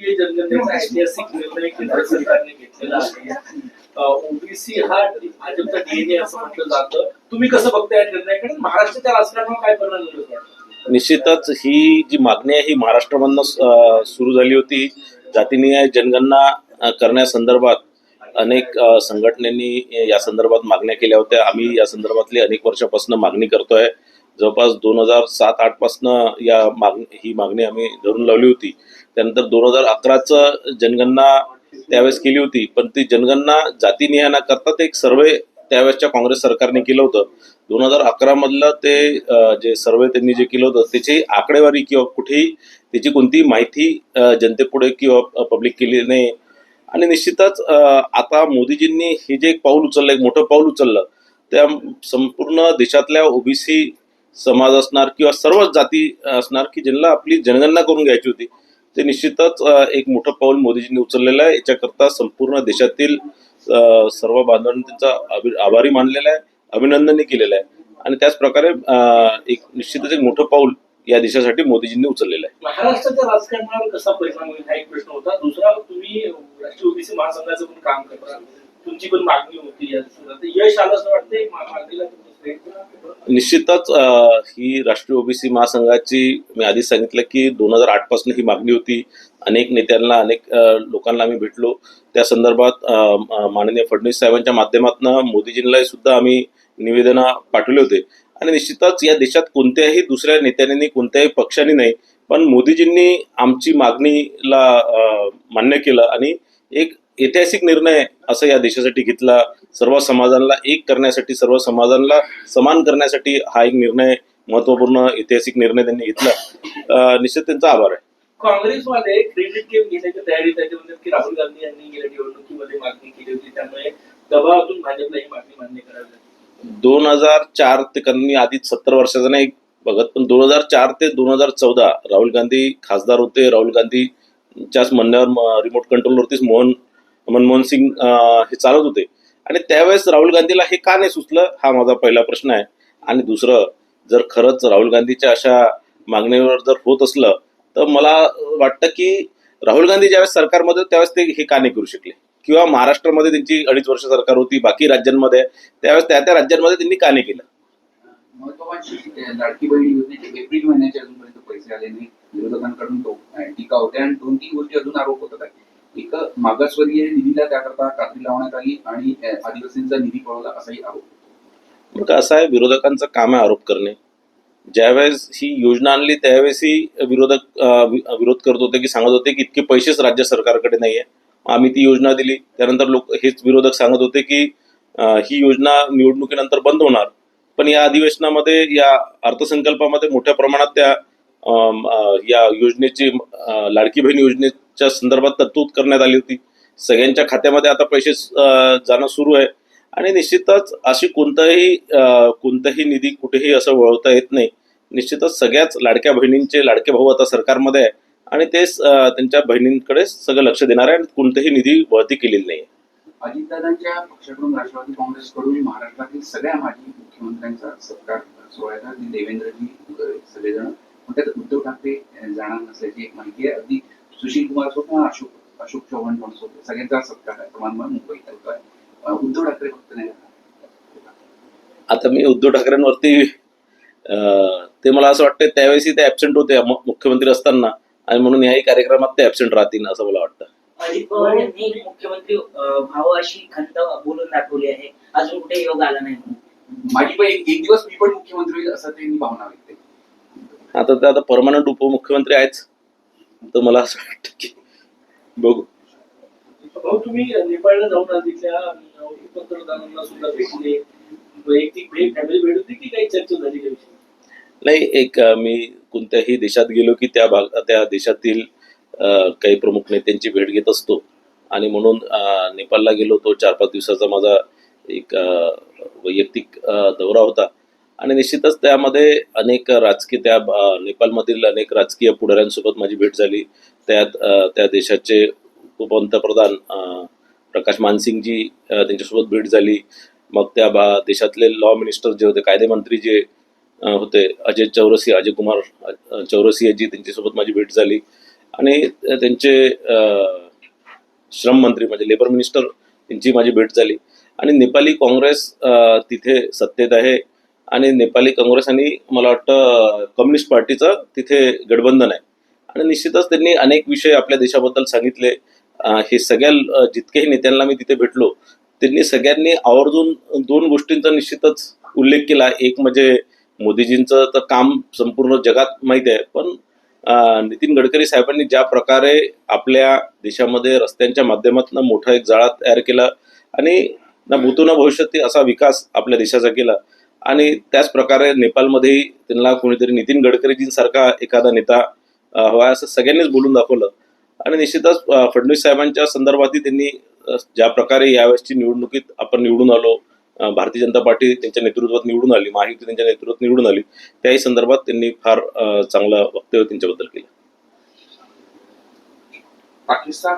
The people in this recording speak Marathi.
भारतीय जनगणनेचा ऐतिहासिक निर्णय केंद्र सरकारने घेतलेला आहे. ओबीसी हा भाजपचा डीएनए असं म्हटलं जातं. तुम्ही कसं बघताय या निर्णयाकडे? महाराष्ट्राच्या राजकारणावर काय परिणाम झाले? निश्चितच ही जी मागणी आहे ही महाराष्ट्रामधनं सुरू झाली होती. जातीनिहाय जनगणना करण्यासंदर्भात अनेक संघटनेनी या संदर्भात मागण्या केल्या होत्या. आम्ही या संदर्भातली अनेक वर्षापासून मागणी करतोय. जवळपास दोन हजार सात आठ पासनं या मागणी ही मागणी आम्ही धरून लावली होती. त्यानंतर दोन हजार अकराचं जनगणना त्यावेळेस केली होती. पण ती जनगणना जातीनिहाय न करता ते एक सर्वे त्यावेळेसच्या काँग्रेस सरकारने केलं होतं. दोन हजार अकरा मधलं ते जे सर्वे त्यांनी जे केलं होतं त्याची आकडेवारी किंवा कुठेही त्याची कोणतीही माहिती जनतेपुढे किंवा पब्लिक केली नाही. आणि निश्चितच आता मोदीजींनी हे जे एक पाऊल उचललं एक मोठं पाऊल उचललं त्या संपूर्ण देशातल्या ओबीसी समाज असणार किंवा सर्वच जाती असणार की ज्यांना आपली जनगणना करून घ्यायची होती ते निश्चितच एक मोठं पाऊल मोदीजींनी उचललेलं आहे. याच्याकरता संपूर्ण देशातील सर्व बांधवांनी त्यांचा आभारी मानलेला आहे अभिनंदनही केलेलं आहे. आणि त्याच प्रकारे एक निश्चितच एक मोठं पाऊल या देशासाठी मोदीजींनी उचललेलं आहे. महाराष्ट्राच्या राजकारणावर कसा परिणाम होईल हा एक प्रश्न होता. दुसरा तुम्ही राष्ट्रीय ओबीसी महासंघाचं पण काम करता. तुमची पण मागणी होती यश आलं असं वाटतंय मागणीला निश्चितच ही राष्ट्रीय ओबीसी महासंघाची मी आधी सांगितलं की दोन हजार आठपासून ही मागणी होती. अनेक नेत्यांना अनेक लोकांना आम्ही भेटलो. त्या संदर्भात माननीय फडणवीस साहेबांच्या माध्यमातून मोदीजींना सुद्धा आम्ही निवेदन पाठवले होते. आणि निश्चितच या देशात कोणत्याही दुसऱ्या नेत्यांनी कोणत्याही पक्षाने नाही पण मोदीजींनी आमची मागणीला मान्य केलं. आणि एक ऐतिहासिक निर्णय असं या देशासाठी घेतला. सर्व समाजांना एक करण्यासाठी सर्व समाजांना समान करण्यासाठी हा एक निर्णय महत्त्वपूर्ण ऐतिहासिक निर्णय त्यांनी घेतला. निश्चित त्यांचा आभार आहे. काँग्रेसमध्ये क्रेडिट गेम घेण्याची तयारी त्याच्या म्हणतात की राहुल गांधी यांनी गेल्या निवडणुकीमध्ये मागणी केली होती. त्यामुळे दबावातून भाजपला ही मागणी मान्य करावी दोन हजार चार ते मी आधीच सत्तर वर्षाचा नाही बघत पण दोन हजार चार ते दोन हजार चौदा राहुल गांधी खासदार होते. राहुल गांधीच्याच म्हणण्यावर रिमोट कंट्रोलवरतीच मोहन मनमोहन सिंग हे चालत होते. आणि त्यावेळेस राहुल गांधीला हे का नाही सुचलं हा माझा पहिला प्रश्न आहे. आणि दुसरं जर खरंच राहुल गांधीच्या अशा मागणीवर जर होत असलं तर मला वाटतं की राहुल गांधी ज्यावेळेस सरकारमध्ये त्यावेळेस ते हे का नाही करू शकले. किंवा महाराष्ट्रामध्ये त्यांची अडीच वर्ष सरकार होती बाकी राज्यांमध्ये त्यावेळेस त्या त्या राज्यांमध्ये त्यांनी का नाही केलं? महत्वाची लाडकी बहीण योजनेचे एप्रिल महिन्याचे अजूनपर्यंत पैसे आले नाही. विरोधकांकडून टीका होते आणि दोन तीन गोष्टी अजून आरोप होतात. आहे एक मागासवर्गीय निधीला त्याकरता कात्री लावण्यात आली आणि आदिवासींचा निधी पळवला असाही आरोप. मग असं आहे विरोधकांचं काम आहे आरोप करणे. ज्यावेळेस ही योजना आणली त्यावेळेसही विरोधक विरोध करत होते की सांगत होते की इतके पैसेच राज्य सरकारकडे नाहीये. आम्ही ती योजना दिली. त्यानंतर लोक हेच विरोधक सांगत होते की ही योजना निवडणुकीनंतर बंद होणार. पण या अधिवेशनामध्ये या अर्थसंकल्पामध्ये मोठ्या प्रमाणात त्या या योजनेची लाडकी बहीण च्या संदर्भात तरतूद करण्यात आली होती. सगळ्यांच्या खात्यामध्ये आता पैसे जाणं सुरू आहे. आणि निश्चितच अशी कोणताही अं, कोणताही निधी कुठेही असं वळवता येत नाही. निश्चितच सगळ्याच लाडक्या बहिणींचे लाडके भाऊ आता सरकारमध्ये आहे. आणि तेच त्यांच्या बहिणींकडे सगळं लक्ष देणार आहे आणि कोणतेही निधी वळती केलेली नाही अजितदादांच्या पक्षाकडून राष्ट्रवादी काँग्रेसकडून महाराष्ट्रातील सगळ्या माजी मुख्यमंत्र्यांचा सत्कार सोहळ्याला देवेंद्रजी सगळेजण उद्धव ठाकरे जाणार नसल्याची एक माहिती आहे. अगदी सुशील कुमार असो किंवा अशोक अशोक चव्हाण पण असो सगळ्यांचा सत्कार आहे. प्रमाणपत्र मुंबईत होतोय उद्धव ठाकरे फक्त नाही. आता मी उद्धव ठाकरेंवरती ते मला असं वाटतं त्यावेळेसही ते ऍबसेंट होते मुख्यमंत्री असताना. आणि म्हणून याही कार्यक्रमात ते ऍबसेंट राहतील असं मला वाटतं. अजित पवार यांनी मुख्यमंत्री व्हावं अशी खंत बोलून दाखवली आहे. अजून कुठे योग आला नाही माझी पण एक दिवस मी पण मुख्यमंत्री होईल असं त्यांनी भावना व्यक्त आता ते आता परमनंट उपमुख्यमंत्री आहेच. तर मला असं वाटतं की बघू. भाऊ तुम्ही नेपाळला जाऊन आला तिथल्या अं, पंतप्रधानांना सुद्धा भेटले. वैयक्तिक भेट फॅमिली भेट होती की काही चर्चा झाली त्या विषयी? नाही एक मी कोणत्याही देशात गेलो की त्या भाग त्या देशातील काही प्रमुख नेत्यांची भेट घेत असतो. आणि म्हणून नेपाळला गेलो तो चार पाच दिवसाचा माझा एक वैयक्तिक दौरा होता. आणि निश्चितच त्यामध्ये अनेक राजकीय त्या नेपाळमधील अनेक राजकीय पुढाऱ्यांसोबत माझी भेट झाली. त्यात त्या देशाचे उपपंतप्रधान प्रकाश मानसिंगजी त्यांच्यासोबत भेट झाली. मग त्या भा- देशातले लॉ मिनिस्टर जे होते कायदेमंत्री जे होते अजय चौरसिया अजय कुमार चौरसियाजी त्यांच्यासोबत माझी भेट झाली. आणि त्यांचे श्रम मंत्री म्हणजे लेबर मिनिस्टर यांची माझी भेट झाली. आणि नेपाली काँग्रेस तिथे सत्तेत आहे. आणि नेपाली काँग्रेस आणि मला वाटतं कम्युनिस्ट पार्टीचं तिथे गठबंधन आहे. आणि निश्चितच त्यांनी अनेक विषय आपल्या देशाबद्दल सांगितले. हे सगळ्या जितकेही नेत्यांना मी तिथे भेटलो त्यांनी सगळ्यांनी आवर्जून दोन गोष्टींचा निश्चितच उल्लेख केला. एक म्हणजे मोदीजींचं तर काम संपूर्ण जगात माहीत आहे पण नितीन गडकरी साहेबांनी ज्या प्रकारे आपल्या देशामध्ये रस्त्यांच्या माध्यमातून मोठा एक जाळा तयार केला आणि ना भूतो ना भविष्यात असा विकास आपल्या देशाचा केला आणि त्याच प्रकारे नेपाळमध्येही त्यांना कोणीतरी नितीन गडकरीजींसारखा एखादा नेता हवा असं सगळ्यांनीच बोलून दाखवलं. आणि निश्चितच फडणवीस साहेबांच्या संदर्भातही त्यांनी ज्या प्रकारे यावेळेसची निवडणुकीत आपण निवडून आलो भारतीय जनता पार्टी त्यांच्या नेतृत्वात निवडून आली महायुती त्यांच्या नेतृत्वात निवडून आली त्याही संदर्भात त्यांनी फार चांगलं वक्तव्य त्यांच्याबद्दल केलं. पाकिस्तान